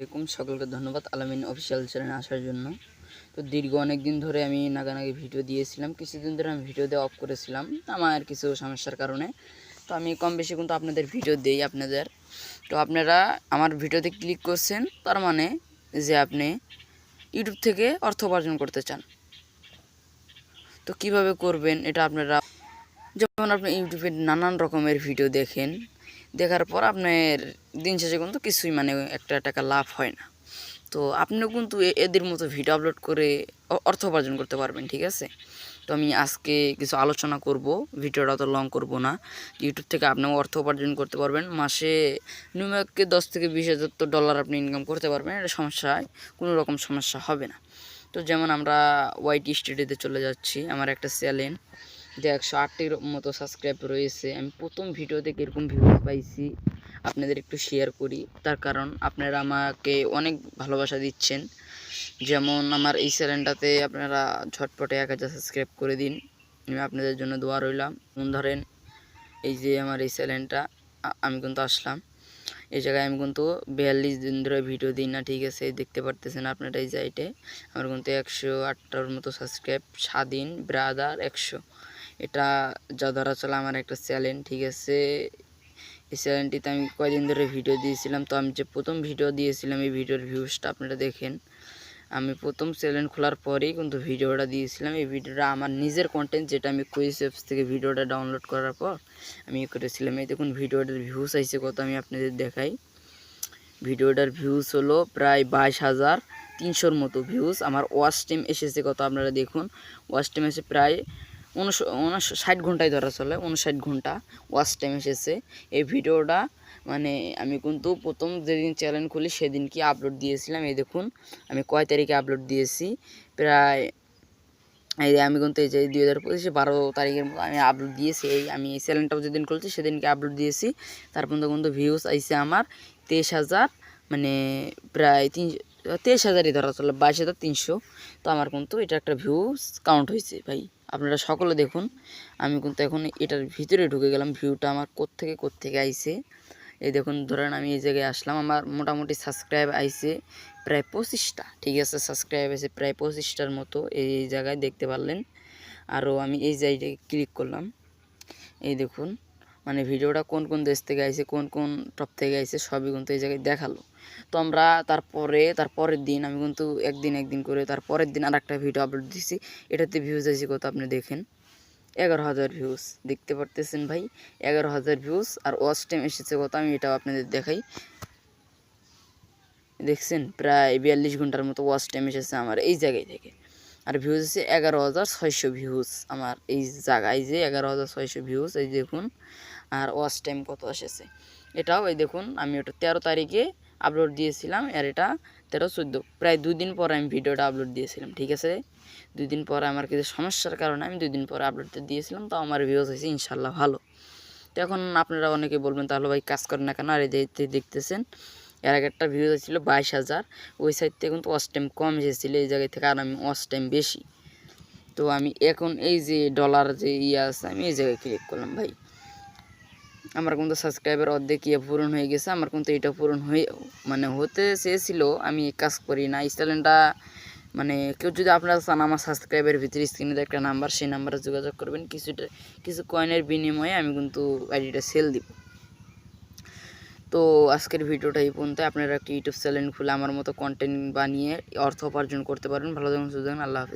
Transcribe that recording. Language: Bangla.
এরকম সকলকে ধন্যবাদ আলামিন অফিসিয়াল চ্যানেলে আসার জন্য। তো দীর্ঘ অনেক দিন ধরে আমি নাগানাগি ভিডিও দিয়েছিলাম, কিছুদিন ধরে আমি ভিডিও দেওয়া অফ করেছিলাম, আমার কিছু সমস্যার কারণে। তো আমি কম বেশি কিন্তু আপনাদের ভিডিও দিই আপনাদের। তো আপনারা আমার ভিডিওতে ক্লিক করছেন, তার মানে যে আপনি ইউটিউব থেকে অর্থ উপার্জন করতে চান। তো কীভাবে করবেন এটা আপনারা যেমন আপনি ইউটিউবে নানান রকমের ভিডিও দেখেন দেখার পর আপনার দিন শেষে কিন্তু কিছুই মানে একটা টাকা লাভ হয় না। তো আপনিও কিন্তু এদের মতো ভিডিও আপলোড করে অর্থ উপার্জন করতে পারবেন, ঠিক আছে? তো আমি আজকে কিছু আলোচনা করব ভিডিওটা অত লং করব না। ইউটিউব থেকে আপনিও অর্থ উপার্জন করতে পারবেন। মাসে নিউইয়র্কে দশ থেকে বিশ হাজার তো ডলার আপনি ইনকাম করতে পারবেন, এটা সমস্যায় কোনো রকম সমস্যা হবে না। তো যেমন আমরা ওয়াইট স্টুডিওতে চলে যাচ্ছি, আমার একটা চ্যানেল যে একশো আটটির মতো সাবস্ক্রাইব রয়েছে। আমি প্রথম ভিডিওতে কীরকম ভিউজ পাইছি। আপনাদের একটু শেয়ার করি। তার কারণ আপনারা আমাকে অনেক ভালোবাসা দিচ্ছেন। যেমন আমার এই চ্যানেলটাতে আপনারা ঝটপটে এক হাজার সাবস্ক্রাইব করে দিন। আমি আপনাদের জন্য দোয়া রইলাম। যেমন ধরেন, এই যে আমার এই চ্যানেলটা আমি কিন্তু আসলাম। এই জায়গায় আমি কিন্তু বিয়াল্লিশ দিন ধরে ভিডিও দিই না, ঠিক আছে? দেখতে পারতেছেন আপনারা এই সাইটে আমার কিন্তু একশো আটটার মতো সাবস্ক্রাইব স্বাধীন ব্রাদার একশো। এটা যা ধরা চলে আমার একটা চ্যালেঞ্জ, ঠিক আছে? এই চ্যানেলটিতে আমি কয়দিন ধরে ভিডিও দিয়েছিলাম, তো আমি যে প্রথম ভিডিও দিয়েছিলাম, এই ভিডিওর ভিউজটা আপনারা দেখেন। আমি প্রথম চ্যানেল খোলার পরেই কিন্তু ভিডিওটা দিয়েছিলাম। এই ভিডিওটা আমার নিজের কন্টেন্ট যেটা আমি কুইজ অ্যাপস থেকে ভিডিওটা ডাউনলোড করার পর আমি করেছিলাম। এই দেখুন, ভিডিওটার ভিউজ আইছে কত আমি আপনাদের দেখাই। ভিডিওটার ভিউজ হলো প্রায় বাইশ হাজার তিনশোর মতো ভিউজ আমার ওয়াচ টাইম এসেছে কত আপনারা দেখুন। ওয়াশ টাইম এসে প্রায় উনশ ষাট ঘন্টায় ধরা চলে, উনষাট ঘণ্টা ওয়াচ টাইম এসেছে। এই ভিডিওটা মানে আমি কিন্তু প্রথম যেদিন চ্যানেল খুলি সেদিন কি আপলোড দিয়েছিলাম, এই দেখুন, আমি কয় তারিখে আপলোড দিয়েছি, প্রায় এই আমি কিন্তু এই যে দুই হাজার পঁচিশে বারো তারিখের মতো আমি আপলোড দিয়েছি, এই আমি এই চ্যানেলটাও যেদিন খুলছি সেদিনকে আপলোড দিয়েছি তারপর কিন্তু ভিউজ আইছে আমার তেইশ হাজার মানে প্রায় তিন, তেইশ হাজারই ধরা চলে, বাইশ হাজার তিনশো। তো আমার কিন্তু এটা একটা ভিউজ কাউন্ট হয়েছে ভাই। আপনারা সকলে দেখুন। আমি কিন্তু এখন এটার ভিতরে ঢুকে গেলাম, ভিউটা আমার কোত্থেকে কোত্থেকে আইছে। এই দেখুন, ধরেন আমি এই জায়গায় আসলাম, আমার মোটামুটি সাবস্ক্রাইব আইছে প্রায় পঁচিশটা, ঠিক আছে? সাবস্ক্রাইব আছে প্রায় পঁচিশটার মতো এই এই জায়গায় দেখতে পারলেন। আরও আমি এই জায়গায় ক্লিক করলাম। এই দেখুন মানে ভিডিওটা কোন কোন দেশ থেকে আইছে, কোন কোন টপ থেকে আইছে, সবই কিন্তু এই জায়গায় দেখাল। তো আমরা তারপরে, তারপরের দিন আমি কিন্তু একদিন একদিন করে তার পরের দিন আর একটা ভিডিও আপলোড দিছি। এটাতে ভিউজ আইছে কত আপনি দেখেন? এগারো হাজার ভিউজ দেখতে পারতেছেন ভাই? এগারো হাজার ভিউজ আর ওয়াচ টাইম এসেছে কত? আমি এটাও আপনাদের দেখাই। দেখছেন? প্রায় বিয়াল্লিশ ঘণ্টার মতো ওয়াচ টাইম এসেছে আমার এই জায়গায় থেকে। আর ভিউজ আছে এগারো হাজার ছয়শো ভিউজ আমার এই জায়গায় যে এগারো হাজার ছয়শো ভিউজ এই দেখুন। আর ওয়াচ টাইম কত এসেছে? এটাও এই দেখুন, আমি ওটা তেরো তারিখে আপলোড দিয়েছিলাম, আর এটা তেরো চোদ্দ। প্রায় দুই দিন পর আমি ভিডিওটা আপলোড দিয়েছিলাম, ঠিক আছে? দুই দিন পরে আমার কিছু সমস্যার কারণে আমি দুই দিন পরে আপলোডটা দিয়েছিলাম, তো আমার ভিউজ হয়েছে ইনশাল্লাহ ভালো। তো এখন আপনারা অনেকে বলবেন, তাহলে ভাই কাজ করেন না কেন? আর এই দেখতেছেন, এর আগে একটা ভিউজ ছিল বাইশ হাজার। ওই সাইড থেকে কিন্তু ওয়াচ টাইম কম এসেছিল, এই জায়গায় থেকে আর আমি ওয়াচ টাইম বেশি। তো আমি এখন এই যে ডলার যে ইয়ে আছে, আমি এই জায়গায় ক্লিক করলাম ভাই। আমার কিন্তু সাবস্ক্রাইবার অর্ধেক ইয়ে পূরণ হয়ে গেছে, আমার কিন্তু এটা পূরণ হয়ে মানে হতে চেয়েছিল, আমি কাজ করি না। চ্যানেলটা মানে কেউ যদি আপনারা চান আমার সাবস্ক্রাইবের ভিতরে স্ক্রিনে একটা নাম্বার সেই নাম্বারে যোগাযোগ করবেন। কিছুটা, কিছু কয়েনের বিনিময়ে আমি কিন্তু আইডিটা সেল দিব। তো আজকের ভিডিওটা এই পর্যন্ত। আপনারা একটা ইউটিউব চ্যানেল খুলে আমার মতো কন্টেন্ট বানিয়ে অর্থ উপার্জন করতে পারেন। ভালো থাকুন সুযোগ আল্লাহ হাফিজ।